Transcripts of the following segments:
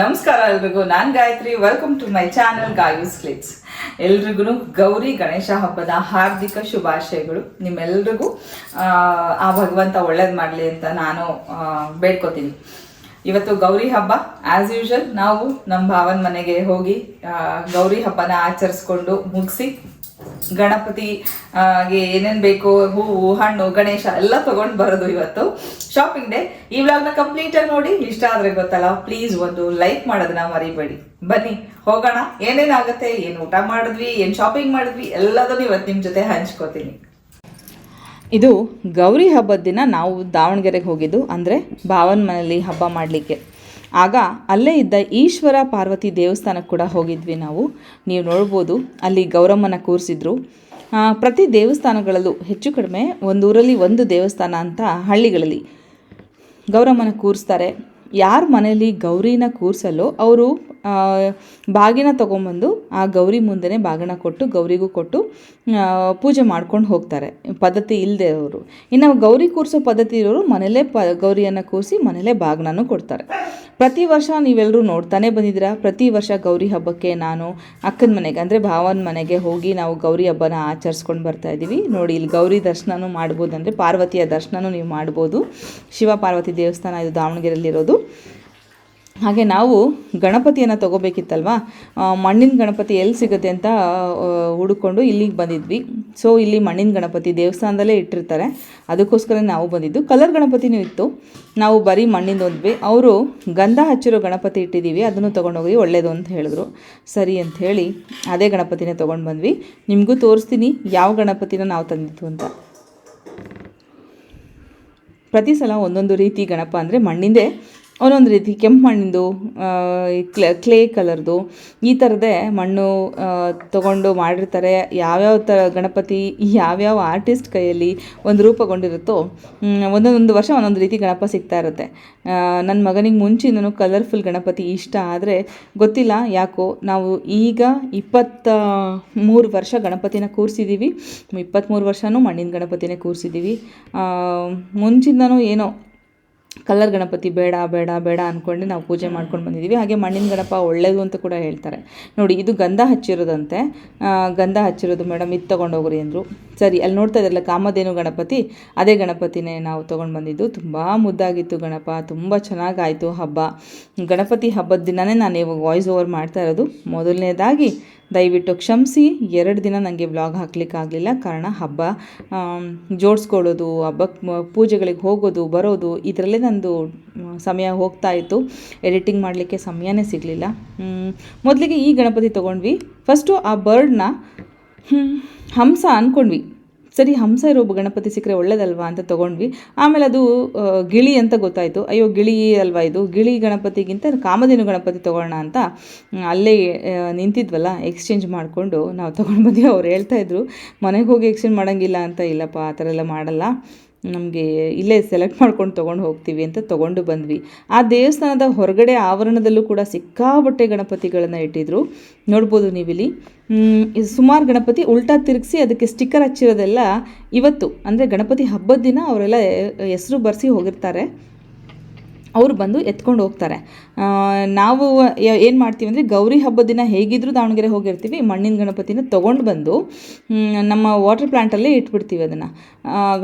ನಮಸ್ಕಾರ ಎಲ್ರಿಗೂ. ನಾನ್ Gayathri. Welcome to my channel Gayu's clips ಎಲ್ರಿಗೂ ಗೌರಿ ಗಣೇಶ ಹಬ್ಬದ ಹಾರ್ದಿಕ ಶುಭಾಶಯಗಳು. ನಿಮ್ಮೆಲ್ರಿಗೂ ಆ, ಭಗವಂತ ಒಳ್ಳೇದು ಮಾಡಲಿ ಅಂತ ನಾನು ಬೇಡ್ಕೋತೀನಿ. ಇವತ್ತು ಗೌರಿ ಹಬ್ಬ. ಆಸ್ ಯೂಶಲ್ ನಾವು ನಮ್ಮ ಭಾವನ ಮನೆಗೆ ಹೋಗಿ ಗೌರಿ ಹಬ್ಬನ ಆಚರಿಸ್ಕೊಂಡು ಮುಗಿಸಿ ಗಣಪತಿ ಏನೇನು ಬೇಕು ಹೂವು ಹಣ್ಣು, ಗಣೇಶ ಎಲ್ಲ ತಗೊಂಡ್ ಬರೋದು ಇವತ್ತು. ಶಾಪಿಂಗ್ ಡೇ ಈ ವ್ಲಾಗ್ನ ಕಂಪ್ಲೀಟ್ ಆಗಿ ನೋಡಿ. ಇಷ್ಟ ಆದ್ರೆ ಗೊತ್ತಲ್ಲ ಪ್ಲೀಸ್ ಒಂದು ಲೈಕ್ ಮಾಡೋದನ್ನ ಮರಿಬೇಡಿ. ಬನ್ನಿ, ಹೋಗೋಣ. ಏನೇನಾಗುತ್ತೆ, ಏನ್ ಊಟ ಮಾಡಿದ್ವಿ, ಏನ್ ಶಾಪಿಂಗ್ ಮಾಡಿದ್ವಿ, ಎಲ್ಲದನ್ನು ಇವತ್ತು ನಿಮ್ ಜೊತೆ ಹಂಚ್ಕೋತೀನಿ. ಇದು ಗೌರಿ ಹಬ್ಬದ ದಿನ ನಾವು ದಾವಣಗೆರೆಗೆ ಹೋಗಿದ್ದು, ಅಂದರೆ ಭಾವನ ಮನೆಯಲ್ಲಿ ಹಬ್ಬ ಮಾಡಲಿಕ್ಕೆ. ಆಗ ಅಲ್ಲೇ ಇದ್ದ ಈಶ್ವರ ಪಾರ್ವತಿ ದೇವಸ್ಥಾನಕ್ಕೆ ಕೂಡ ಹೋಗಿದ್ವಿ ನಾವು. ನೀವು ನೋಡ್ಬೋದು, ಅಲ್ಲಿ ಗೌರಮ್ಮನ ಕೂರಿಸಿದ್ರು. ಪ್ರತಿ ದೇವಸ್ಥಾನಗಳಲ್ಲೂ ಹೆಚ್ಚು ಕಡಿಮೆ ಒಂದು ಊರಲ್ಲಿ ಒಂದು ದೇವಸ್ಥಾನ ಅಂತ ಹಳ್ಳಿಗಳಲ್ಲಿ ಗೌರಮ್ಮನ ಕೂರಿಸ್ತಾರೆ. ಯಾರ ಮನೆಯಲ್ಲಿ ಗೌರಿನ ಕೂರಿಸಲ್ಲೋ ಅವರು ಬಾಗಿನ ತೊಗೊಂಬಂದು ಆ ಗೌರಿ ಮುಂದೆನೇ ಬಾಗಿನ ಕೊಟ್ಟು, ಗೌರಿಗೂ ಕೊಟ್ಟು ಪೂಜೆ ಮಾಡ್ಕೊಂಡು ಹೋಗ್ತಾರೆ. ಪದ್ಧತಿ ಇಲ್ಲದೆ ಅವರು ಇನ್ನು ಗೌರಿ ಕೂರಿಸೋ ಪದ್ಧತಿ ಇರೋರು ಮನೇಲೇ ಪ, ಗೌರಿಯನ್ನು ಕೂರಿಸಿ ಮನೇಲೇ ಬಾಗಿನೂ ಕೊಡ್ತಾರೆ. ಪ್ರತಿ ವರ್ಷ ನೀವೆಲ್ಲರೂ ನೋಡ್ತಾನೆ ಬಂದಿದ್ದೀರ? ಪ್ರತಿ ವರ್ಷ ಗೌರಿ ಹಬ್ಬಕ್ಕೆ ನಾನು ಅಕ್ಕನ ಮನೆಗೆ, ಅಂದರೆ ಭಾವನ ಮನೆಗೆ ಹೋಗಿ ನಾವು ಗೌರಿ ಹಬ್ಬನ ಆಚರಿಸ್ಕೊಂಡು ಬರ್ತಾ ಇದ್ದೀವಿ. ನೋಡಿ, ಇಲ್ಲಿ ಗೌರಿ ದರ್ಶನನೂ ಮಾಡ್ಬೋದು, ಅಂದರೆ ಪಾರ್ವತಿಯ ದರ್ಶನನೂ ನೀವು ಮಾಡ್ಬೋದು. ಶಿವ ಪಾರ್ವತಿ ದೇವಸ್ಥಾನ ಇದು ದಾವಣಗೆರೆಯಲ್ಲಿರೋದು. ಹಾಗೆ ನಾವು ಗಣಪತಿಯನ್ನು ತೊಗೋಬೇಕಿತ್ತಲ್ವಾ? ಮಣ್ಣಿನ ಗಣಪತಿ ಎಲ್ಲಿ ಸಿಗುತ್ತೆ ಅಂತ ಹುಡುಕೊಂಡು ಇಲ್ಲಿಗೆ ಬಂದಿದ್ವಿ. ಸೊ ಇಲ್ಲಿ ಮಣ್ಣಿನ ಗಣಪತಿ ದೇವಸ್ಥಾನದಲ್ಲೇ ಇಟ್ಟಿರ್ತಾರೆ. ಅದಕ್ಕೋಸ್ಕರ ನಾವು ಬಂದಿದ್ದು. ಕಲರ್ ಗಣಪತಿನೂ ಇತ್ತು. ನಾವು ಬರೀ ಮಣ್ಣಿಂದ ಹೊಂದ್ವಿ ಅವರು ಗಂಧ ಹಚ್ಚಿರೋ ಗಣಪತಿ ಇಟ್ಟಿದ್ದೀವಿ ಅದನ್ನು ತೊಗೊಂಡೋಗಿ ಒಳ್ಳೆಯದು ಅಂತ ಹೇಳಿದ್ರು. ಸರಿ ಅಂತ ಹೇಳಿ ಅದೇ ಗಣಪತಿನೇ ತೊಗೊಂಡು ಬಂದ್ವಿ. ನಿಮಗೂ ತೋರಿಸ್ತೀನಿ ಯಾವ ಗಣಪತಿನ ನಾವು ತಂದಿದ್ದು ಅಂತ. ಪ್ರತಿ ಸಲ ಒಂದೊಂದು ರೀತಿ ಗಣಪ ಅಂದರೆ ಮಣ್ಣಿಂದೇ ಒಂದೊಂದು ರೀತಿ ಕೆಂಪು ಮಣ್ಣಿಂದು ಕ್ಲೇ ಕ್ಲೇ ಕಲರ್ದು ಈ ಥರದೇ ಮಣ್ಣು ತಗೊಂಡು ಮಾಡಿರ್ತಾರೆ. ಯಾವ್ಯಾವ ಥರ ಗಣಪತಿ, ಯಾವ್ಯಾವ ಆರ್ಟಿಸ್ಟ್ ಕೈಯಲ್ಲಿ ಒಂದು ರೂಪಗೊಂಡಿರುತ್ತೋ ಒಂದೊಂದು ವರ್ಷ ಒಂದೊಂದು ರೀತಿ ಗಣಪ ಸಿಗ್ತಾ ಇರುತ್ತೆ. ನನ್ನ ಮಗನಿಗೆ ಮುಂಚಿನೂ ಕಲರ್ಫುಲ್ ಗಣಪತಿ ಇಷ್ಟ ಆದರೆ ಗೊತ್ತಿಲ್ಲ. ಯಾಕೋ, ನಾವು ಈಗ ಇಪ್ಪತ್ತ ಮೂರು ವರ್ಷ ಗಣಪತಿನ ಕೂರಿಸಿದ್ದೀವಿ ಇಪ್ಪತ್ತ್ಮೂರು ವರ್ಷವೂ ಮಣ್ಣಿನ ಗಣಪತಿನೇ ಕೂರಿಸಿದ್ದೀವಿ ಮುಂಚಿಂದನೂ ಏನೋ ಕಲರ್ ಗಣಪತಿ ಬೇಡ ಬೇಡ ಬೇಡ ಅಂದ್ಕೊಂಡು ನಾವು ಪೂಜೆ ಮಾಡ್ಕೊಂಡು ಬಂದಿದ್ದೀವಿ. ಹಾಗೆ ಮಣ್ಣಿನ ಗಣಪ ಒಳ್ಳೆಯದು ಅಂತ ಕೂಡ ಹೇಳ್ತಾರೆ. ನೋಡಿ, ಇದು ಗಂಧ ಹಚ್ಚಿರೋದಂತೆ. ಗಂಧ ಹಚ್ಚಿರೋದು ಮೇಡಮ್, ಇದು ತೊಗೊಂಡೋಗ್ರಿ ಅಂದರು. ಸರಿ, ಅಲ್ಲಿ ನೋಡ್ತಾ ಇದ್ರಲ್ಲ ಕಾಮಧೇನು ಗಣಪತಿ, ಅದೇ ಗಣಪತಿನೇ ನಾವು ತೊಗೊಂಡು ಬಂದಿದ್ದು. ತುಂಬ ಮುದ್ದಾಗಿತ್ತು ಗಣಪ, ತುಂಬ ಚೆನ್ನಾಗಾಯಿತು ಹಬ್ಬ. ಗಣಪತಿ ಹಬ್ಬದ ದಿನವೇ ನಾನು ಇವಾಗ ವಾಯ್ಸ್ ಓವರ್ ಮಾಡ್ತಾ ಇರೋದು. ಮೊದಲನೇದಾಗಿ ದಯವಿಟ್ಟು ಕ್ಷಮಿಸಿ, ಎರಡು ದಿನ ನನಗೆ ವ್ಲಾಗ್ ಹಾಕ್ಲಿಕ್ಕಾಗಲಿಲ್ಲ ಕಾರಣ ಹಬ್ಬ ಜೋಡಿಸ್ಕೊಳ್ಳೋದು ಹಬ್ಬಕ್ಕೆ ಪೂಜೆಗಳಿಗೆ ಹೋಗೋದು, ಬರೋದು, ಇದರಲ್ಲೇ ನಂದು ಸಮಯ ಹೋಗ್ತಾ ಇತ್ತು. ಎಡಿಟಿಂಗ್ ಮಾಡಲಿಕ್ಕೆ ಸಮಯನೇ ಸಿಗಲಿಲ್ಲ. ಮೊದಲಿಗೆ ಈ ಗಣಪತಿ ತೊಗೊಂಡ್ವಿ. ಫಸ್ಟು ಆ ಬರ್ಡ್ನ ಹಂಸ ಅಂದ್ಕೊಂಡ್ವಿ ಸರಿ, ಹಂಸ ಇರೋ ಗಣಪತಿ ಸಿಕ್ಕರೆ ಒಳ್ಳೇದಲ್ವಾ ಅಂತ ತೊಗೊಂಡ್ವಿ. ಆಮೇಲೆ ಅದು ಗಿಳಿ ಅಂತ ಗೊತ್ತಾಯಿತು. ಅಯ್ಯೋ, ಗಿಳಿ ಅಲ್ವಾ ಇದು? ಗಿಳಿ ಗಣಪತಿಗಿಂತ ಕಾಮಧೇನು ಗಣಪತಿ ತೊಗೊಳ್ಳೋಣ ಅಂತ ಅಲ್ಲೇ ನಿಂತಿದ್ವಲ್ಲ ಎಕ್ಸ್ಚೇಂಜ್ ಮಾಡಿಕೊಂಡು ನಾವು ತೊಗೊಂಡು ಬಂದ್ವಿ. ಅವ್ರು ಹೇಳ್ತಾಯಿದ್ರು ಮನೆಗೆ ಹೋಗಿ ಎಕ್ಸ್ಚೇಂಜ್ ಮಾಡೋಂಗಿಲ್ಲ ಅಂತ, ಇಲ್ಲಪ್ಪ, ಆ ಥರ ಎಲ್ಲ ಮಾಡಲ್ಲ. ನಮಗೆ ಇಲ್ಲೇ ಸೆಲೆಕ್ಟ್ ಮಾಡ್ಕೊಂಡು ತೊಗೊಂಡು ಹೋಗ್ತೀವಿ ಅಂತ ತೊಗೊಂಡು ಬಂದ್ವಿ. ಆ ದೇವಸ್ಥಾನದ ಹೊರಗಡೆ ಆವರಣದಲ್ಲೂ ಕೂಡ ಸಿಕ್ಕಾಬಟ್ಟೆ ಗಣಪತಿಗಳನ್ನು ಇಟ್ಟಿದ್ರು. ನೋಡ್ಬೋದು ನೀವಿಲ್ಲಿ. ಸುಮಾರು ಗಣಪತಿ ಉಲ್ಟಾ ತಿರುಗಿಸಿ ಅದಕ್ಕೆ ಸ್ಟಿಕ್ಕರ್ ಹಚ್ಚಿರೋದೆಲ್ಲ ಇವತ್ತು. ಅಂದರೆ ಗಣಪತಿ ಹಬ್ಬದ ದಿನ ಅವರೆಲ್ಲ ಹೆಸರು ಬರೆಸಿ ಹೋಗಿರ್ತಾರೆ. ಅವ್ರು ಬಂದು ಎತ್ಕೊಂಡು ಹೋಗ್ತಾರೆ. ನಾವು ಏನು ಮಾಡ್ತೀವಿ ಅಂದರೆ ಗೌರಿ ಹಬ್ಬದ ದಿನ ಹೇಗಿದ್ರೂ ದಾವಣಗೆರೆ ಹೋಗಿರ್ತೀವಿ, ಮಣ್ಣಿನ ಗಣಪತಿನ ತೊಗೊಂಡು ಬಂದು ನಮ್ಮ ವಾಟರ್ ಪ್ಲ್ಯಾಂಟಲ್ಲೇ ಇಟ್ಬಿಡ್ತೀವಿ ಅದನ್ನು.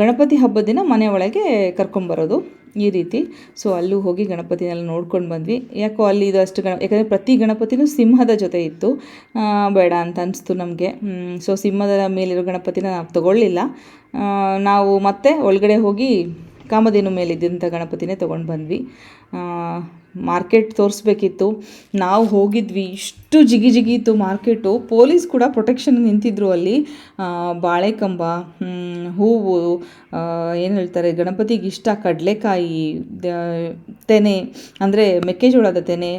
ಗಣಪತಿ ಹಬ್ಬದ ದಿನ ಮನೆ ಒಳಗೆ ಕರ್ಕೊಂಬರೋದು ಈ ರೀತಿ. ಸೊ ಅಲ್ಲೂ ಹೋಗಿ ಗಣಪತಿನೆಲ್ಲ ನೋಡ್ಕೊಂಡು ಬಂದ್ವಿ. ಯಾಕೋ ಅಲ್ಲಿ ಇದು ಅಷ್ಟು ಗಣ, ಯಾಕಂದರೆ ಪ್ರತಿ ಗಣಪತಿನೂ ಸಿಂಹದ ಜೊತೆ ಇತ್ತು. ಬೇಡ ಅಂತ ಅನಿಸ್ತು ನಮಗೆ. ಸೊ ಸಿಂಹದ ಮೇಲಿರೋ ಗಣಪತಿನ ನಾವು ತಗೊಳ್ಳಿಲ್ಲ. ನಾವು ಮತ್ತೆ ಒಳಗಡೆ ಹೋಗಿ ಕಾಮಧೇನು ಮೇಲಿದ್ದಂಥ ಗಣಪತಿನೇ ತೊಗೊಂಡು ಬಂದ್ವಿ. ಮಾರ್ಕೆಟ್ ತೋರಿಸ್ಬೇಕಿತ್ತು. ನಾವು ಹೋಗಿದ್ವಿ, ಇಷ್ಟು ಜಿಗಿ ಜಿಗಿ ಇತ್ತು ಮಾರ್ಕೆಟು. ಪೊಲೀಸ್ ಕೂಡ ಪ್ರೊಟೆಕ್ಷನ್ ನಿಂತಿದ್ರು ಅಲ್ಲಿ. ಬಾಳೆಕಂಬ ಹೂವು ಏನು ಹೇಳ್ತಾರೆ, ಗಣಪತಿಗೆ ಇಷ್ಟ ಕಡಲೆಕಾಯಿ ತೆನೆ, ಅಂದರೆ ಮೆಕ್ಕೆಜೋಳದ ತೆನೆ,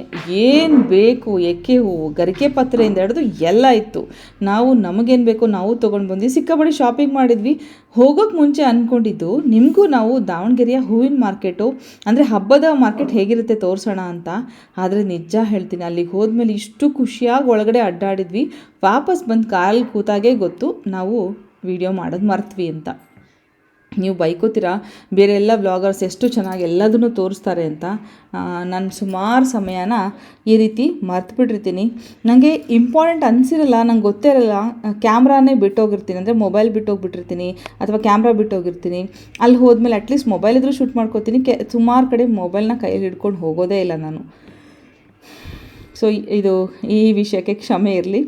ಏನು ಬೇಕು, ಎಕ್ಕೆ ಹೂವು, ಗರಿಕೆ ಪತ್ರೆಯಿಂದ ಹಿಡಿದು ಎಲ್ಲ ಇತ್ತು. ನಾವು ನಮಗೇನು ಬೇಕು ನಾವು ತೊಗೊಂಡು ಬಂದ್ವಿ. ಸಿಕ್ಕಾಪಟ್ಟೆ ಶಾಪಿಂಗ್ ಮಾಡಿದ್ವಿ. ಹೋಗೋಕ್ಕೆ ಮುಂಚೆ ಅಂದ್ಕೊಂಡಿದ್ದು ನಿಮಗೂ ನಾವು ದಾವಣಗೆರೆಯ ಹೂವಿನ ಮಾರ್ಕೆಟು, ಅಂದರೆ ಹಬ್ಬದ ಮಾರ್ಕೆಟ್ ಹೇಗಿರುತ್ತೆ ತೋರಿಸೋಣ ಅಂತ. ಆದರೆ ನಿಜ ಹೇಳ್ತೀನಿ, ಅಲ್ಲಿಗೆ ಹೋದ್ಮೇಲೆ ಇಷ್ಟು ಖುಷಿಯಾಗಿ ಒಳಗಡೆ ಅಡ್ಡಾಡಿದ್ವಿ. ವಾಪಸ್ ಬಂದು ಕಾಲು ಕೂತಾಗೆ ಗೊತ್ತು, ನಾವು ವಿಡಿಯೋ ಮಾಡೋದು ಮರ್ತ್ವಿ ಅಂತ. ನೀವು ಬೈಕೋತೀರಾ? ಬೇರೆ ಎಲ್ಲ ವ್ಲಾಗರ್ಸ್ ಎಷ್ಟು ಚೆನ್ನಾಗಿ ಎಲ್ಲದನ್ನು ತೋರಿಸ್ತಾರೆ ಅಂತ ನಾನು ಸುಮಾರು ಸಮಯನ ಈ ರೀತಿ ಮರ್ತ್ಬಿಟ್ಟಿರ್ತೀನಿ. ನನಗೆ ಇಂಪಾರ್ಟೆಂಟ್ ಅನಿಸಿರಲ್ಲ, ನಂಗೆ ಗೊತ್ತೇ ಇರಲ್ಲ ಕ್ಯಾಮ್ರಾನೇ ಬಿಟ್ಟೋಗಿರ್ತೀನಿ ಅಂದರೆ ಮೊಬೈಲ್ ಬಿಟ್ಟೋಗ್ಬಿಟ್ಟಿರ್ತೀನಿ ಅಥವಾ ಕ್ಯಾಮ್ರಾ ಬಿಟ್ಟೋಗಿರ್ತೀನಿ. ಅಲ್ಲಿ ಹೋದ್ಮೇಲೆ ಅಟ್ಲೀಸ್ಟ್ ಮೊಬೈಲ್ ಇದ್ರೂ ಶೂಟ್ ಮಾಡ್ಕೋತೀನಿ. ಕೆ, ಸುಮಾರು ಕಡೆ ಮೊಬೈಲ್ನ ಕೈಯಲ್ಲಿ ಹಿಡ್ಕೊಂಡು ಹೋಗೋದೇ ಇಲ್ಲ ನಾನು. ಸೊ ಇದು ಈ ವಿಷಯಕ್ಕೆ ಕ್ಷಮೆ ಇರಲಿ.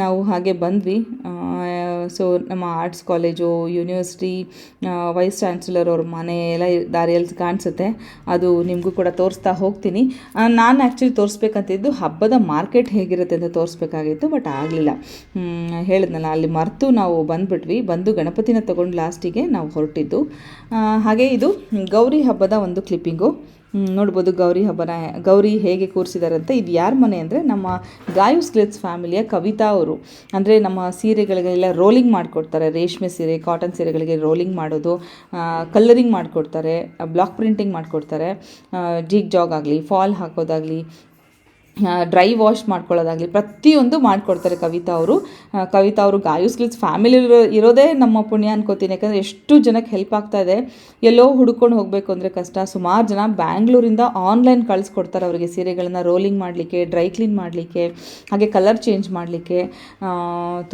ನಾವು ಹಾಗೆ ಬಂದ್ವಿ. ಸೊ ನಮ್ಮ arts college, university vice chancellor ಅವ್ರ ಮನೆ ಎಲ್ಲ ದಾರಿಯಲ್ಲಿ ಕಾಣಿಸುತ್ತೆ. ಅದು ನಿಮಗೂ ಕೂಡ ತೋರಿಸ್ತಾ ಹೋಗ್ತೀನಿ. ನಾನು ಆ್ಯಕ್ಚುಲಿ ತೋರಿಸ್ಬೇಕಂತಿದ್ದು ಹಬ್ಬದ ಮಾರ್ಕೆಟ್ ಹೇಗಿರುತ್ತೆ ಅಂತ ತೋರಿಸ್ಬೇಕಾಗಿತ್ತು, ಬಟ್ ಆಗಲಿಲ್ಲ. ಹೇಳಿದ್ನಲ್ಲ, ಅಲ್ಲಿ ಮರೆತು ನಾವು ಬಂದುಬಿಟ್ವಿ. ಬಂದು ಗಣಪತಿನ ತೊಗೊಂಡು ಲಾಸ್ಟಿಗೆ ನಾವು ಹೊರಟಿದ್ದು. ಹಾಗೆ ಇದು ಗೌರಿ ಹಬ್ಬದ ಒಂದು ಕ್ಲಿಪ್ಪಿಂಗು ನೋಡ್ಬೋದು ಗೌರಿ ಹಬ್ಬನ ಗೌರಿ ಹೇಗೆ ಕೂರಿಸಿದಾರಂತೆ. ಅಂತ ಇದು ಯಾರ ಮನೆ ಅಂದರೆ ನಮ್ಮ ಗಾಯುಸ್ ಗ್ಲಿಟ್ಸ್ ಫ್ಯಾಮಿಲಿಯ ಕವಿತಾ ಅವರು. ಅಂದರೆ ನಮ್ಮ ಸೀರೆಗಳಿಗೆಲ್ಲ ರೋಲಿಂಗ್ ಮಾಡಿಕೊಡ್ತಾರೆ. ರೇಷ್ಮೆ ಸೀರೆ, ಕಾಟನ್ ಸೀರೆಗಳಿಗೆ ರೋಲಿಂಗ್ ಮಾಡೋದು ಕಲ್ಲರಿಂಗ್ ಮಾಡಿಕೊಡ್ತಾರೆ, ಬ್ಲಾಕ್ ಪ್ರಿಂಟಿಂಗ್ ಮಾಡಿಕೊಡ್ತಾರೆ. ಜಿಗ್ ಜಾಗ್ ಆಗಲಿ, ಫಾಲ್ ಹಾಕೋದಾಗಲಿ ಡ್ರೈ ವಾಶ್ ಮಾಡ್ಕೊಳ್ಳೋದಾಗಲಿ, ಪ್ರತಿಯೊಂದು ಮಾಡಿಕೊಡ್ತಾರೆ ಕವಿತಾ ಅವರು. ಕವಿತಾ ಅವರು ಗಾಯು ಸ್ಕಿಲ್ಸ್ ಫ್ಯಾಮಿಲಿ ಇರೋ, ಇರೋದೇ ನಮ್ಮ ಪುಣ್ಯ ಅನ್ಕೋತೀನಿ. ಯಾಕಂದರೆ ಎಷ್ಟು ಜನಕ್ಕೆ ಹೆಲ್ಪ್ ಆಗ್ತಾ ಇದೆ. ಎಲ್ಲೋ ಹುಡ್ಕೊಂಡು ಹೋಗಬೇಕು ಅಂದರೆ ಕಷ್ಟ. ಸುಮಾರು ಜನ ಬ್ಯಾಂಗ್ಳೂರಿಂದ ಆನ್ಲೈನ್ ಕಳಿಸ್ಕೊಡ್ತಾರೆ ಅವರಿಗೆ ಸೀರೆಗಳನ್ನು ರೋಲಿಂಗ್ ಮಾಡಲಿಕ್ಕೆ ಡ್ರೈ ಕ್ಲೀನ್ ಮಾಡಲಿಕ್ಕೆ, ಹಾಗೆ ಕಲರ್ ಚೇಂಜ್ ಮಾಡಲಿಕ್ಕೆ.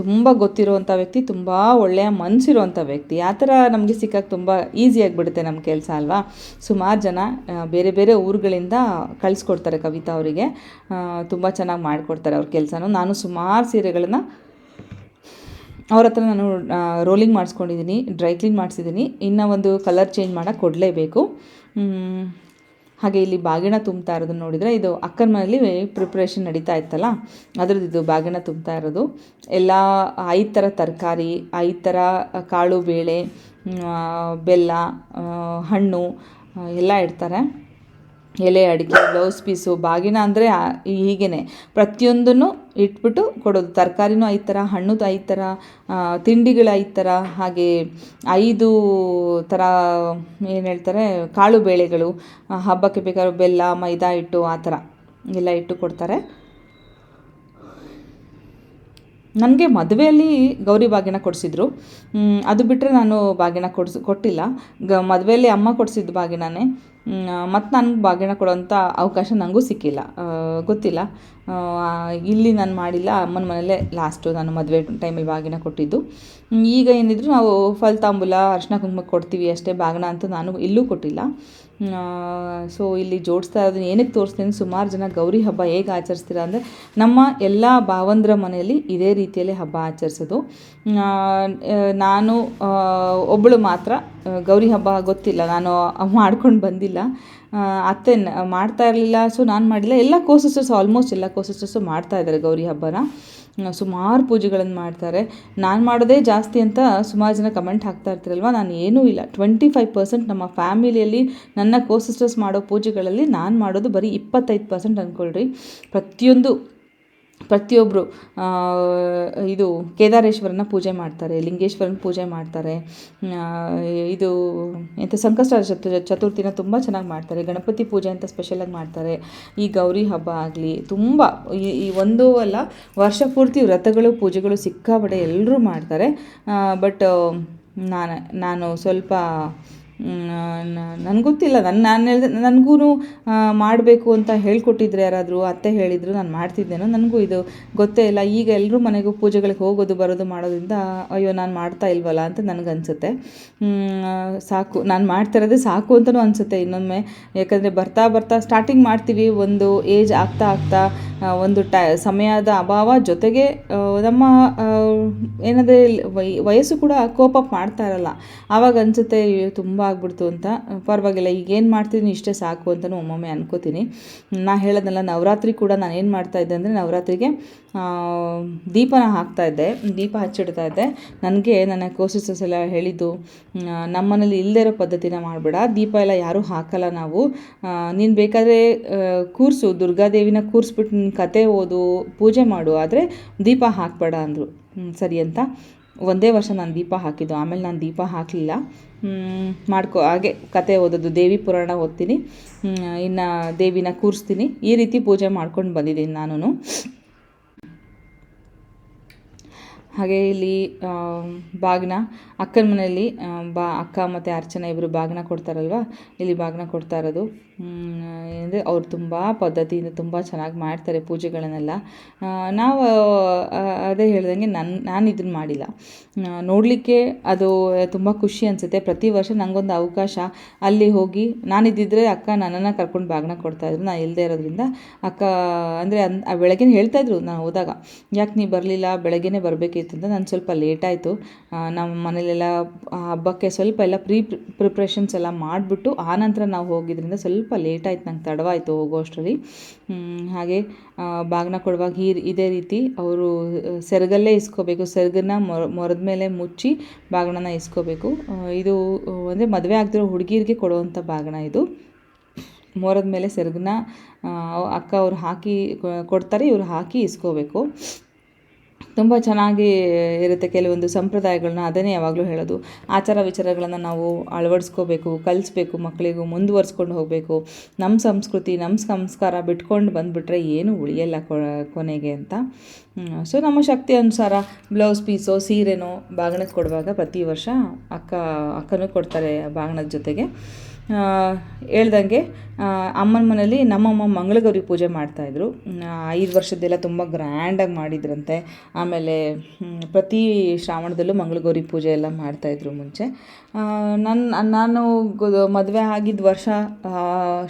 ತುಂಬ ಗೊತ್ತಿರುವಂಥ ವ್ಯಕ್ತಿ, ತುಂಬ ಒಳ್ಳೆಯ ಮನಸ್ಸಿರುವಂಥ ವ್ಯಕ್ತಿ. ಆ ಥರ ನಮಗೆ ಸಿಕ್ಕಕ್ಕೆ ತುಂಬ ಈಸಿಯಾಗಿಬಿಡುತ್ತೆ ನಮ್ಮ ಕೆಲಸ ಅಲ್ವಾ? ಸುಮಾರು ಜನ ಬೇರೆ ಬೇರೆ ಊರುಗಳಿಂದ ಕಳಿಸ್ಕೊಡ್ತಾರೆ ಕವಿತಾ ಅವರಿಗೆ. ತುಂಬ ಚೆನ್ನಾಗಿ ಮಾಡಿಕೊಡ್ತಾರೆ ಅವ್ರ ಕೆಲಸನೂ. ನಾನು ಸುಮಾರು ಸೀರೆಗಳನ್ನು ಅವ್ರ ಹತ್ರ ನಾನು ರೋಲಿಂಗ್ ಮಾಡಿಸ್ಕೊಂಡಿದ್ದೀನಿ ಡ್ರೈ ಕ್ಲೀನ್ ಮಾಡಿಸಿದ್ದೀನಿ ಇನ್ನೂ ಒಂದು ಕಲರ್ ಚೇಂಜ್ ಮಾಡೋಕ್ಕೆ ಕೊಡಲೇಬೇಕು. ಹಾಗೆ ಇಲ್ಲಿ ಬಾಗಿಣ ತುಂಬ್ತಾ ಇರೋದನ್ನ ನೋಡಿದರೆ ಇದು ಅಕ್ಕನ ಮನೇಲಿ ಪ್ರಿಪ್ರೇಷನ್ ನಡೀತಾ ಇತ್ತಲ್ಲ, ಅದ್ರದ್ದು ಇದು ಬಾಗಿಣ ತುಂಬ್ತಾ ಇರೋದು. ಎಲ್ಲ ಐದು ಥರ ತರಕಾರಿ, ಐದು ಥರ ಕಾಳು, ಬೇಳೆ ಬೆಲ್ಲ ಹಣ್ಣು ಎಲ್ಲ ಇಡ್ತಾರೆ. ಎಲೆ, ಅಡಿಕೆ, ಬ್ಲೌಸ್ ಪೀಸು, ಬಾಗಿನ ಅಂದರೆ ಹೀಗೇ ಪ್ರತಿಯೊಂದನ್ನು ಇಟ್ಬಿಟ್ಟು ಕೊಡೋದು. ತರಕಾರಿನೂ ಐದು ಥರ ಹಣ್ಣು ಐದು ಥರ ತಿಂಡಿಗಳು ಐದು ಥರ, ಹಾಗೆ ಐದು ಥರ, ಏನು ಹೇಳ್ತಾರೆ, ಕಾಳು ಬೇಳೆಗಳು ಹಬ್ಬಕ್ಕೆ ಬೇಕಾದ ಬೆಲ್ಲ, ಮೈದಾ ಹಿಟ್ಟು ಆ ಥರ ಎಲ್ಲ ಇಟ್ಟು ಕೊಡ್ತಾರೆ. ನನಗೆ ಮದುವೆಯಲ್ಲಿ ಗೌರಿ ಬಾಗಿನ ಕೊಡಿಸಿದ್ರು. ಅದು ಬಿಟ್ಟರೆ ನಾನು ಬಾಗಿನ ಕೊಡಿಸ್, ಕೊಟ್ಟಿಲ್ಲ. ಗ, ಮದುವೆಯಲ್ಲಿ ಅಮ್ಮ ಕೊಡಿಸಿದ್ದು ಬಾಗಿನನೇ ಮತ್ತು ನನಗೆ ಬಾಗಿನ ಕೊಡೋಂಥ ಅವಕಾಶ ನನಗೂ ಸಿಕ್ಕಿಲ್ಲ. ಗೊತ್ತಿಲ್ಲ. ಇಲ್ಲಿ ನಾನು ಮಾಡಿಲ್ಲ, ಅಮ್ಮನ ಮನೆಯಲ್ಲೇ ಲಾಸ್ಟು ನಾನು ಮದುವೆ ಟೈಮಲ್ಲಿ ಬಾಗಿನ ಕೊಟ್ಟಿದ್ದು. ಈಗ ಏನಿದ್ರು ನಾವು ಫಲ್ ತಾಂಬುಲ ಅರ್ಶಿನ ಕುಂಕುಮ ಕೊಡ್ತೀವಿ ಅಷ್ಟೇ ಬಾಗಿನ ಅಂತೂ ನಾನು ಇಲ್ಲೂ ಕೊಟ್ಟಿಲ್ಲ. ಸೊ ಇಲ್ಲಿ ಜೋಡಿಸ್ತಾ ಇರೋದನ್ನ ಏನಕ್ಕೆ ತೋರಿಸ್ತೀನಿ? ಸುಮಾರು ಜನ ಗೌರಿ ಹಬ್ಬ ಹೇಗೆ ಆಚರಿಸ್ತೀರಾ ಅಂದರೆ ನಮ್ಮ ಎಲ್ಲ ಭಾವಂದ್ರ ಮನೆಯಲ್ಲಿ ಇದೇ ರೀತಿಯಲ್ಲಿ ಹಬ್ಬ ಆಚರಿಸೋದು. ನಾನು ಒಬ್ಬಳು ಮಾತ್ರ ಗೌರಿ ಹಬ್ಬ ಗೊತ್ತಿಲ್ಲ, ನಾನು ಮಾಡ್ಕೊಂಡು ಬಂದಿಲ್ಲ. ಅತ್ತೆ ಮಾಡ್ತಾ ಇರಲಿಲ್ಲ ಸೊ ನಾನು ಮಾಡಿಲ್ಲ. ಎಲ್ಲ ಕೋ ಆಲ್ಮೋಸ್ಟ್ ಎಲ್ಲ ಕೋ ಮಾಡ್ತಾ ಇದ್ದಾರೆ ಗೌರಿ ಹಬ್ಬನ. ಸುಮಾರು ಪೂಜೆಗಳನ್ನು ಮಾಡ್ತಾರೆ. ನಾನು ಮಾಡೋದೇ ಜಾಸ್ತಿ ಅಂತ ಸುಮಾರು ಜನ ಕಮೆಂಟ್ ಹಾಕ್ತಾ ಇರ್ತೀರಲ್ವ? ನಾನು ಏನೂ ಇಲ್ಲ. ಟ್ವೆಂಟಿ ಫೈವ್ ಪರ್ಸೆಂಟ್ ನಮ್ಮ ಫ್ಯಾಮಿಲಿಯಲ್ಲಿ ನನ್ನ ಕೋ ಸಿಸ್ಟರ್ಸ್ ಮಾಡೋ ಪೂಜೆಗಳಲ್ಲಿ ನಾನು ಮಾಡೋದು ಬರೀ ಇಪ್ಪತ್ತೈದು ಪರ್ಸೆಂಟ್ ಅಂದ್ಕೊಳ್ರಿ ಪ್ರತಿಯೊಂದು ಪ್ರತಿಯೊಬ್ಬರು ಇದು ಕೇದಾರೇಶ್ವರನ ಪೂಜೆ ಮಾಡ್ತಾರೆ, ಲಿಂಗೇಶ್ವರನ ಪೂಜೆ ಮಾಡ್ತಾರೆ ಇದು ಎಂಥ ಸಂಕಷ್ಟ ಚತು, ಚತುರ್ಥಿನ ತುಂಬ ಚೆನ್ನಾಗಿ ಮಾಡ್ತಾರೆ, ಗಣಪತಿ ಪೂಜೆ ಅಂತ ಸ್ಪೆಷಲಾಗಿ ಮಾಡ್ತಾರೆ, ಈ ಗೌರಿ ಹಬ್ಬ ಆಗಲಿ, ತುಂಬ ಈ ಈ ಒಂದು ಅಲ್ಲ, ವರ್ಷ ಪೂರ್ತಿ ವ್ರತಗಳು, ಪೂಜೆಗಳು ಸಿಕ್ಕಾಪಟ್ಟೆ ಎಲ್ಲರೂ ಮಾಡ್ತಾರೆ ಬಟ್ ನಾನು ನಾನು ಸ್ವಲ್ಪ ನನಗೆ ಗೊತ್ತಿಲ್ಲ. ನನ್ನ ನಾನು ಹೇಳಿದೆ ನನಗೂ ಮಾಡಬೇಕು ಅಂತ ಹೇಳ್ಕೊಟ್ಟಿದ್ರೆ ಯಾರಾದರೂ ಅತ್ತೆ ಹೇಳಿದರು ನಾನು ಮಾಡ್ತಿದ್ದೇನೋ, ನನಗೂ ಇದು ಗೊತ್ತೇ ಇಲ್ಲ. ಈಗ ಎಲ್ಲರೂ ಮನೆಗೂ ಪೂಜೆಗಳಿಗೆ ಹೋಗೋದು, ಬರೋದು, ಮಾಡೋದ್ರಿಂದ ಅಯ್ಯೋ, ನಾನು ಮಾಡ್ತಾ ಇಲ್ವಲ್ಲ ಅಂತ ನನಗನ್ಸುತ್ತೆ. ಸಾಕು. ನಾನು ಮಾಡ್ತಾ ಇರೋದೇ ಸಾಕು ಅಂತಲೂ ಅನಿಸುತ್ತೆ ಇನ್ನೊಮ್ಮೆ. ಯಾಕಂದರೆ ಬರ್ತಾ ಬರ್ತಾ ಸ್ಟಾರ್ಟಿಂಗ್ ಮಾಡ್ತೀವಿ, ಒಂದು ಏಜ್ ಆಗ್ತಾ ಆಗ್ತಾ ಒಂದು ಟ, ಸಮಯದ ಅಭಾವ ಜೊತೆಗೆ ನಮ್ಮ ಏನಾದರೆ ವಯಸ್ಸು ಕೂಡ ಕೋಪ ಮಾಡ್ತಾ ಇರಲ್ಲ. ಆವಾಗ ಅನಿಸುತ್ತೆ ತುಂಬ ಆಗ್ಬಿಡ್ತು ಅಂತ, ಪರವಾಗಿಲ್ಲ, ಈಗ ಏನು ಮಾಡ್ತೀನಿ ಇಷ್ಟೇ ಸಾಕು ಅಂತಲೂ ಒಮ್ಮೊಮ್ಮೆ ಅನ್ಕೋತೀನಿ. ನಾ ಹೇಳೋದಲ್ಲ, ನವರಾತ್ರಿ ಕೂಡ ನಾನು ಏನು ಮಾಡ್ತಾ ಇದ್ದೆ ಅಂದರೆ ನವರಾತ್ರಿಗೆ ದೀಪನ ಹಾಕ್ತಾ ಇದ್ದೆ, ದೀಪ ಹಚ್ಚಿಡ್ತಾ ಇದ್ದೆ. ನನಗೆ ನನ್ನ ಕೋರ್ಸಸ್ ಎಲ್ಲ ಹೇಳಿದ್ದು ನಮ್ಮ ಮನೇಲಿ ಇಲ್ಲದೇ ಇರೋ ಪದ್ಧತಿನ ಮಾಡಬೇಡ, ದೀಪ ಎಲ್ಲ ಯಾರೂ ಹಾಕಲ್ಲ ನಾವು. ನೀನು ಬೇಕಾದರೆ ಕೂರಿಸು ದುರ್ಗಾದೇವಿನ ಕೂರಿಸ್ಬಿಟ್ಟು ನಿನ್ನ ಕತೆ ಓದು, ಪೂಜೆ ಮಾಡು, ಆದರೆ ದೀಪ ಹಾಕಬೇಡ ಅಂದರು. ಸರಿ ಅಂತ. ಒಂದೇ ವರ್ಷ ನಾನು ದೀಪ ಹಾಕಿದ್ದು, ಆಮೇಲೆ ನಾನು ದೀಪ ಹಾಕಲಿಲ್ಲ. ಮಾಡ್ಕೊ, ಹಾಗೆ ಕತೆ ಓದೋದು, ದೇವಿ ಪುರಾಣ ಓದ್ತೀನಿ. ಇನ್ನು ದೇವಿನ ಕೂರಿಸ್ತೀನಿ. ಈ ರೀತಿ ಪೂಜೆ ಮಾಡ್ಕೊಂಡು ಬಂದಿದ್ದೀನಿ ನಾನು ಹಾಗೆ ಇಲ್ಲಿ ಬಾಗ್ನ, ಅಕ್ಕನ ಮನೆಯಲ್ಲಿ ಬಾ, ಅಕ್ಕ ಮತ್ತು ಅರ್ಚನಾ ಇಬ್ಬರು ಬಾಗಿನ ಕೊಡ್ತಾರಲ್ವ? ಇಲ್ಲಿ ಬಾಗಿನ ಕೊಡ್ತಾ ಇರೋದು. ಅಂದರೆ ಅವ್ರು ತುಂಬ ಪದ್ಧತಿಯಿಂದ ತುಂಬ ಚೆನ್ನಾಗಿ ಮಾಡ್ತಾರೆ ಪೂಜೆಗಳನ್ನೆಲ್ಲ. ನಾವು ಅದೇ ಹೇಳ್ದಂಗೆ ನನ್ನ ನಾನು ಇದನ್ನು ಮಾಡಿಲ್ಲ. ನೋಡಲಿಕ್ಕೆ ಅದು ತುಂಬ ಖುಷಿ ಅನಿಸುತ್ತೆ. ಪ್ರತಿ ವರ್ಷ ನನಗೊಂದು ಅವಕಾಶ. ಅಲ್ಲಿ ಹೋಗಿ ನಾನಿದ್ದಿದ್ರೆ ಅಕ್ಕ ನನ್ನನ್ನು ಕರ್ಕೊಂಡು ಬಾಗಿನ ಕೊಡ್ತಾಯಿದ್ರು ನಾನು ಇಲ್ಲದೆ ಇರೋದ್ರಿಂದ ಅಕ್ಕ, ಅಂದರೆ ಅನ್ ಬೆಳಗ್ಗೆ ಹೇಳ್ತಾಯಿದ್ರು ನಾನು ಹೋದಾಗ. ಯಾಕೆ ನೀ ಬರಲಿಲ್ಲ? ಬೆಳಗ್ಗೆನೇ ಬರಬೇಕಿತ್ತು. ಅಂತ ನಾನು ಸ್ವಲ್ಪ ಲೇಟಾಯಿತು ನಮ್ಮ ಮನೇಲೆಲ್ಲ ಹಬ್ಬಕ್ಕೆ ಸ್ವಲ್ಪ ಎಲ್ಲ ಪ್ರೀ ಪ್ರಿಪ್ರೇಷನ್ಸ್ ಎಲ್ಲ ಮಾಡಿಬಿಟ್ಟು ಆನಂತರ ನಾವು ಹೋಗಿದ್ದರಿಂದ ಸ್ವಲ್ಪ ಲೇಟಾಯಿತು ನಂಗೆ ತಡವಾಯಿತು ಹೋಗೋ ಅಷ್ಟರಲ್ಲಿ ಹಾಗೆ ಬಾಗಿನ ಕೊಡುವಾಗ ಈ ಇದೇ ರೀತಿ ಅವರು ಸೆರಗಲ್ಲೇ ಇಸ್ಕೋಬೇಕು. ಸೆರಗನ್ನ ಮೊರ, ಮೊರದ ಮೇಲೆ ಮುಚ್ಚಿ ಬಾಗಿಣನ ಇಸ್ಕೋಬೇಕು. ಇದು, ಅಂದರೆ ಮದುವೆ ಆಗ್ತಿರೋ ಹುಡುಗಿರಿಗೆ ಕೊಡುವಂಥ ಬಾಗಿಣ ಇದು. ಮೊರದ ಮೇಲೆ ಸೆರಗನ್ನ ಅಕ್ಕ ಅವ್ರು ಹಾಕಿ, ಕೊಡ್ತಾರೆ, ಇವ್ರು ಹಾಕಿ ಇಸ್ಕೋಬೇಕು. ತುಂಬ ಚೆನ್ನಾಗಿ ಇರುತ್ತೆ ಕೆಲವೊಂದು ಸಂಪ್ರದಾಯಗಳನ್ನ, ಅದನ್ನೇ ಯಾವಾಗಲೂ ಹೇಳೋದು. ಆಚಾರ ವಿಚಾರಗಳನ್ನು ನಾವು ಅಳವಡಿಸ್ಕೋಬೇಕು, ಕಲಿಸ್ಬೇಕು ಮಕ್ಕಳಿಗೂ ಮುಂದುವರ್ಸ್ಕೊಂಡು ಹೋಗಬೇಕು. ನಮ್ಮ ಸಂಸ್ಕೃತಿ ನಮ್ಮ ಸಂಸ್ಕಾರ ಬಿಟ್ಕೊಂಡು ಬಂದುಬಿಟ್ರೆ ಏನೂ ಉಳಿಯಲ್ಲ ಕೊನೆಗೆ ಅಂತ. ಸೊ ನಮ್ಮ ಶಕ್ತಿ ಅನುಸಾರ ಬ್ಲೌಸ್ ಪೀಸೋ, ಸೀರೆನೋ ಬಾಗಿಣಕ್ಕೆ ಕೊಡುವಾಗ ಪ್ರತಿ ವರ್ಷ ಅಕ್ಕ, ಅಕ್ಕನೂ ಕೊಡ್ತಾರೆ ಬಾಗಿಣದ ಜೊತೆಗೆ. ಹೇಳ್ದಂಗೆ ಅಮ್ಮನ ಮನೇಲಿ ನಮ್ಮಮ್ಮ ಮಂಗಳಗೌರಿ ಪೂಜೆ ಮಾಡ್ತಾಯಿದ್ರು ಐದು ವರ್ಷದ್ದೆಲ್ಲ ತುಂಬ ಗ್ರ್ಯಾಂಡಾಗಿ ಮಾಡಿದ್ರಂತೆ. ಆಮೇಲೆ ಪ್ರತಿ ಶ್ರಾವಣದಲ್ಲೂ ಮಂಗಳಗೌರಿ ಪೂಜೆ ಎಲ್ಲ ಮಾಡ್ತಾಯಿದ್ರು ಮುಂಚೆ. ನನ್ನ ನಾನು ಮದುವೆ ಆಗಿದ್ದ ವರ್ಷ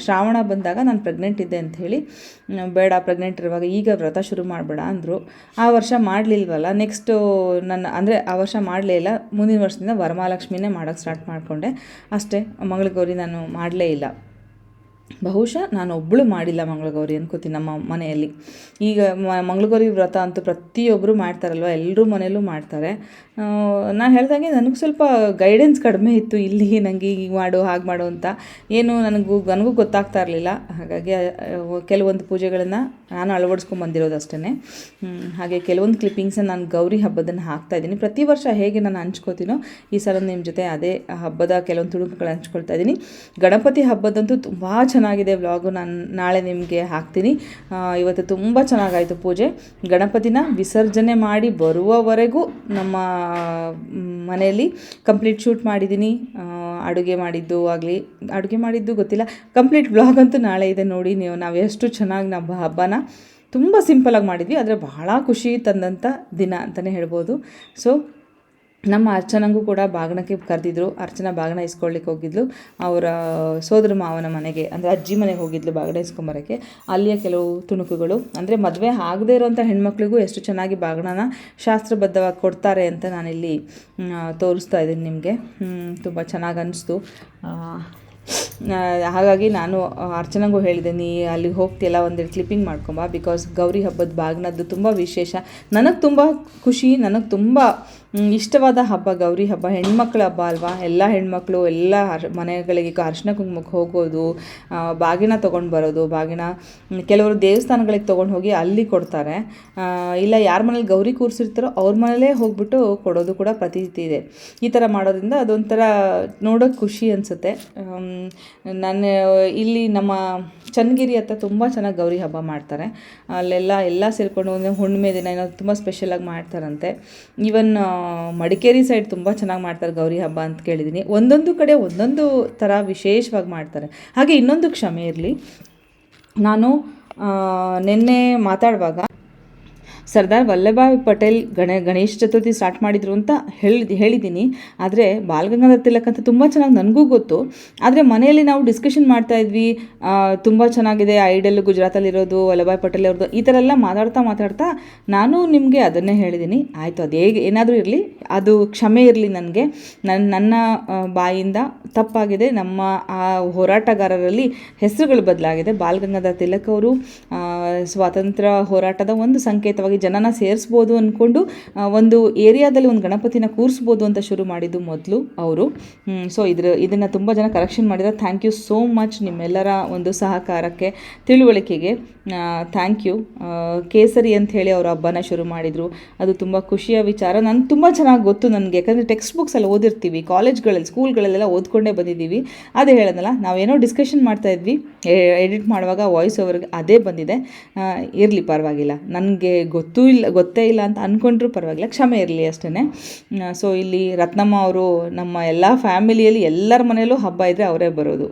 ಶ್ರಾವಣ ಬಂದಾಗ ನಾನು ಪ್ರೆಗ್ನೆಂಟ್ ಇದ್ದೆ ಅಂಥೇಳಿ ಬೇಡ ಪ್ರೆಗ್ನೆಂಟ್ ಇರುವಾಗ ಈಗ ವ್ರತ ಶುರು ಮಾಡಬೇಡ ಅಂದರು. ಆ ವರ್ಷ ಮಾಡಲಿಲ್ವಲ್ಲ ನೆಕ್ಸ್ಟು ನನ್ನ, ಅಂದರೆ ಆ ವರ್ಷ ಮಾಡಲೇ ಇಲ್ಲ, ಮುಂದಿನ ವರ್ಷದಿಂದ ವರಮಹಾಲಕ್ಷ್ಮಿನೇ ಮಾಡೋಕ್ಕೆ ಸ್ಟಾರ್ಟ್ ಮಾಡಿಕೊಂಡೆ. ಅಷ್ಟೇ, ಮಂಗಳಗೌರಿ ನಾನು ಮಾಡಲೇ ಇಲ್ಲ. ಬಹುಶಃ ನಾನು ಒಬ್ಬಳು ಮಾಡಿಲ್ಲ ಮಂಗಳಗೌರಿ ಅನ್ಕೋತೀನಿ ನಮ್ಮ ಮನೆಯಲ್ಲಿ. ಈಗ ಮಂಗಳಗೌರಿ ವ್ರತ ಅಂತೂ ಪ್ರತಿಯೊಬ್ಬರು ಮಾಡ್ತಾರಲ್ವ? ಎಲ್ಲರೂ ಮನೆಯಲ್ಲೂ ಮಾಡ್ತಾರೆ. ನಾನು ಹೇಳ್ದಂಗೆ ನನಗೆ ಸ್ವಲ್ಪ ಗೈಡೆನ್ಸ್ ಕಡಿಮೆ ಇತ್ತು ಇಲ್ಲಿ ನನಗೆ ಹೀಗೆ ಮಾಡು, ಹಾಗೆ ಮಾಡು ಅಂತ. ಏನು ನನಗೂ ನನಗೂ ಗೊತ್ತಾಗ್ತಾ ಇರಲಿಲ್ಲ. ಹಾಗಾಗಿ ಕೆಲವೊಂದು ಪೂಜೆಗಳನ್ನು ನಾನು ಅಳವಡಿಸ್ಕೊಂಬಂದಿರೋದು ಅಷ್ಟೇ ಹಾಗೆ ಕೆಲವೊಂದು ಕ್ಲಿಪ್ಪಿಂಗ್ಸನ್ನು ನಾನು ಗೌರಿ ಹಬ್ಬದನ್ನು ಹಾಕ್ತಾ ಇದ್ದೀನಿ. ಪ್ರತಿ ವರ್ಷ ಹೇಗೆ ನಾನು ಹಂಚ್ಕೋತೀನೋ ಈ ಸಲ ನಿಮ್ಮ ಜೊತೆ ಅದೇ ಹಬ್ಬದ ಕೆಲವೊಂದು ತುಣುಕುಗಳು ಹಂಚ್ಕೊಳ್ತಾ ಇದ್ದೀನಿ. ಗಣಪತಿ ಹಬ್ಬದಂತೂ ತುಂಬ ಚೆನ್ನಾಗಿದೆ ವ್ಲಾಗು, ನಾನು ನಾಳೆ ನಿಮಗೆ ಹಾಕ್ತೀನಿ. ಇವತ್ತು ತುಂಬ ಚೆನ್ನಾಗಾಯಿತು ಪೂಜೆ. ಗಣಪತಿನ ವಿಸರ್ಜನೆ ಮಾಡಿ ಬರುವವರೆಗೂ ನಮ್ಮ ಮನೆಯಲ್ಲಿ ಕಂಪ್ಲೀಟ್ ಶೂಟ್ ಮಾಡಿದ್ದೀನಿ. ಅಡುಗೆ ಮಾಡಿದ್ದು ಆಗಲಿ, ಅಡುಗೆ ಮಾಡಿದ್ದು ಗೊತ್ತಿಲ್ಲ. ಕಂಪ್ಲೀಟ್ ಬ್ಲಾಗ್ ಅಂತೂ ನಾಳೆ ಇದೆ ನೋಡಿ ನೀವು. ನಾವು ಎಷ್ಟು ಚೆನ್ನಾಗಿ ನಮ್ಮ ಹಬ್ಬನ ತುಂಬ ಸಿಂಪಲಾಗಿ ಮಾಡಿದ್ವಿ. ಆದರೆ ಬಹಳ ಖುಷಿ ತಂದಂಥ ದಿನ ಅಂತಲೇ ಹೇಳ್ಬೋದು. ಸೊ ನಮ್ಮ ಅರ್ಚನಂಗೂ ಕೂಡ ಬಾಗಣಕ್ಕೆ ಕರೆದಿದ್ರು. ಅರ್ಚನಾ ಬಾಗಣ ಇಸ್ಕೊಳ್ಳಿಕ್ಕೆ ಹೋಗಿದ್ಲು. ಅವರ ಸೋದರ ಮಾವನ ಮನೆಗೆ, ಅಂದರೆ ಅಜ್ಜಿ ಮನೆಗೆ ಹೋಗಿದ್ಲು ಬಾಗಣ ಇಸ್ಕೊಂಬರೋಕ್ಕೆ. ಅಲ್ಲಿಯ ಕೆಲವು ತುಣುಕುಗಳು, ಅಂದರೆ ಮದುವೆ ಆಗದೇ ಇರುವಂಥ ಹೆಣ್ಮಕ್ಳಿಗೂ ಎಷ್ಟು ಚೆನ್ನಾಗಿ ಬಾಗಣನ ಶಾಸ್ತ್ರಬದ್ಧವಾಗಿ ಕೊಡ್ತಾರೆ ಅಂತ ನಾನಿಲ್ಲಿ ತೋರಿಸ್ತಾ ಇದ್ದೀನಿ ನಿಮಗೆ. ತುಂಬ ಚೆನ್ನಾಗಿ ಅನ್ನಿಸ್ತು ಹಾಗಾಗಿ ನಾನು ಅರ್ಚನಂಗೂ ಹೇಳಿದೆ, ನೀ ಅಲ್ಲಿಗೆ ಹೋಗ್ತಿಯಲ್ಲ ಒಂದೆರಡು ಕ್ಲಿಪ್ಪಿಂಗ್ ಮಾಡ್ಕೊಂಬ ಬಿಕಾಸ್ ಗೌರಿ ಹಬ್ಬದ ಬಾಗ್ನದ್ದು ತುಂಬ ವಿಶೇಷ. ನನಗೆ ತುಂಬ ಖುಷಿ, ನನಗೆ ತುಂಬ ಇಷ್ಟವಾದ ಹಬ್ಬ ಗೌರಿ ಹಬ್ಬ, ಹೆಣ್ಮಕ್ಳ ಹಬ್ಬ ಅಲ್ವಾ? ಎಲ್ಲ ಹೆಣ್ಮಕ್ಳು, ಎಲ್ಲ ಮನೆಗಳಿಗೆ ಅರ್ಶಿನ ಕುಂಕುಮಕ್ಕೆ ಹೋಗೋದು ಬಾಗಿನ ತೊಗೊಂಡು ಬರೋದು, ಬಾಗಿನ ಕೆಲವರು ದೇವಸ್ಥಾನಗಳಿಗೆ ತೊಗೊಂಡು ಹೋಗಿ ಅಲ್ಲಿ ಕೊಡ್ತಾರೆ. ಇಲ್ಲ ಯಾರ ಮನೇಲಿ ಗೌರಿ ಕೂರಿಸಿರ್ತಾರೋ ಅವ್ರ ಮನೇಲೇ ಹೋಗ್ಬಿಟ್ಟು ಕೊಡೋದು ಕೂಡ ಪ್ರತೀತಿ ಇದೆ. ಈ ಥರ ಮಾಡೋದ್ರಿಂದ ಅದೊಂಥರ ನೋಡೋಕ್ಕೆ ಖುಷಿ ಅನಿಸುತ್ತೆ. ನಾನು, ಇಲ್ಲಿ ನಮ್ಮ ಚನ್ನಗಿರಿ ಹತ್ರ ತುಂಬ ಚೆನ್ನಾಗಿ ಗೌರಿ ಹಬ್ಬ ಮಾಡ್ತಾರೆ. ಅಲ್ಲೆಲ್ಲ ಎಲ್ಲ ಸೇರಿಕೊಂಡು ಒಂದು ಹುಣ್ಣಿಮೆ ದಿನ ಏನೋ ತುಂಬ ಸ್ಪೆಷಲಾಗಿ ಮಾಡ್ತಾರಂತೆ. ಈವನ್ ಮಡಿಕೇರಿ ಸೈಡ್ ತುಂಬ ಚೆನ್ನಾಗಿ ಮಾಡ್ತಾರೆ ಗೌರಿ ಹಬ್ಬ ಅಂತ ಕೇಳಿದ್ದೀನಿ ಒಂದೊಂದು ಕಡೆ ಒಂದೊಂದು ಥರ ವಿಶೇಷವಾಗಿ ಮಾಡ್ತಾರೆ. ಹಾಗೆ ಇನ್ನೊಂದು ಕ್ಷಮೆ ಇರಲಿ. ನಾನು ನಿನ್ನೆ ಮಾತಾಡುವಾಗ ಸರ್ದಾರ್ ವಲ್ಲಭಾಯ್ ಪಟೇಲ್ ಗಣ, ಗಣೇಶ ಚತುರ್ಥಿ ಸ್ಟಾರ್ಟ್ ಮಾಡಿದ್ರು ಅಂತ ಹೇಳಿ, ಹೇಳಿದ್ದೀನಿ. ಆದರೆ ಬಾಲಗಂಗಾಧರ್ ತಿಲಕ್ ಅಂತ ತುಂಬ ಚೆನ್ನಾಗಿ ನನಗೂ ಗೊತ್ತು. ಆದರೆ ಮನೆಯಲ್ಲಿ ನಾವು ಡಿಸ್ಕಷನ್ ಮಾಡ್ತಾ ಇದ್ವಿ. ತುಂಬ ಚೆನ್ನಾಗಿದೆ ಐಡಲ್ ಗುಜರಾತಲ್ಲಿರೋದು ವಲ್ಲಭಾಯ್ ಪಟೇಲ್ ಅವ್ರದ್ದು, ಈ ಥರ ಎಲ್ಲ ಮಾತಾಡ್ತಾ ಮಾತಾಡ್ತಾ ನಾನು ನಿಮಗೆ ಅದನ್ನೇ ಹೇಳಿದ್ದೀನಿ. ಆಯಿತು, ಅದು ಹೇಗೆ, ಏನಾದರೂ ಇರಲಿ, ಅದು ಕ್ಷಮೆ ಇರಲಿ ನನಗೆ. ನನ್ನ ನನ್ನ ಬಾಯಿಂದ ತಪ್ಪಾಗಿದೆ. ನಮ್ಮ ಆ ಹೋರಾಟಗಾರರಲ್ಲಿ ಹೆಸರುಗಳು ಬದಲಾಗಿದೆ. ಬಾಲ್ ಗಂಗಾಧರ್ ತಿಲಕ್ ಅವರು ಸ್ವಾತಂತ್ರ್ಯ ಹೋರಾಟದ ಒಂದು ಸಂಕೇತವಾಗಿ ಜನನ ಸೇರಿಸ್ಬೋದು ಅಂದ್ಕೊಂಡು ಒಂದು ಏರಿಯಾದಲ್ಲಿ ಒಂದು ಗಣಪತಿನ ಕೂರಿಸ್ಬೋದು ಅಂತ ಶುರು ಮಾಡಿದ್ದು ಮೊದಲು ಅವರು. ಸೊ ಇದ್ರ, ಇದನ್ನು ತುಂಬ ಜನ ಕರೆಕ್ಷನ್ ಮಾಡಿದ ಥ್ಯಾಂಕ್ ಯು ಸೋ ಮಚ್ ನಿಮ್ಮೆಲ್ಲರ ಒಂದು ಸಹಕಾರಕ್ಕೆ, ತಿಳುವಳಿಕೆಗೆ. ಥ್ಯಾಂಕ್ ಯು ಕೇಸರಿ ಅಂತ ಹೇಳಿ ಅವರು ಹಬ್ಬನ ಶುರು ಮಾಡಿದರು. ಅದು ತುಂಬ ಖುಷಿಯ ವಿಚಾರ. ನನಗೆ ತುಂಬ ಚೆನ್ನಾಗಿ ಗೊತ್ತು ನನಗೆ. ಯಾಕಂದರೆ ಟೆಕ್ಸ್ಟ್ ಬುಕ್ಸಲ್ಲಿ ಓದಿರ್ತೀವಿ. ಕಾಲೇಜ್ಗಳಲ್ಲಿ ಸ್ಕೂಲ್ಗಳಲ್ಲೆಲ್ಲ ಓದ್ಕೊಂಡೇ ಬಂದಿದ್ದೀವಿ. ಅದೇ ಹೇಳೋದಲ್ಲ, ನಾವೇನೋ ಡಿಸ್ಕಷನ್ ಮಾಡ್ತಾ ಇದ್ವಿ. ಎಡಿಟ್ ಮಾಡುವಾಗ ವಾಯ್ಸ್ ಓವರ್ಗೆ ಅದೇ ಬಂದಿದೆ. ಇರಲಿ, ಪರವಾಗಿಲ್ಲ. ನನಗೆ ಗೊತ್ತು ಇಲ್ಲ, ಗೊತ್ತೇ ಇಲ್ಲ ಅಂತ ಅಂದ್ಕೊಂಡ್ರೂ ಪರವಾಗಿಲ್ಲ, ಕ್ಷಮೆ ಇರಲಿ ಅಷ್ಟೇ ಸೊ ಇಲ್ಲಿ ರತ್ನಮ್ಮ ಅವರು ನಮ್ಮ ಎಲ್ಲ ಫ್ಯಾಮಿಲಿಯಲ್ಲಿ ಎಲ್ಲರ ಮನೆಯಲ್ಲೂ ಹಬ್ಬ ಇದ್ದರೆ ಅವರೇ ಬರೋದು.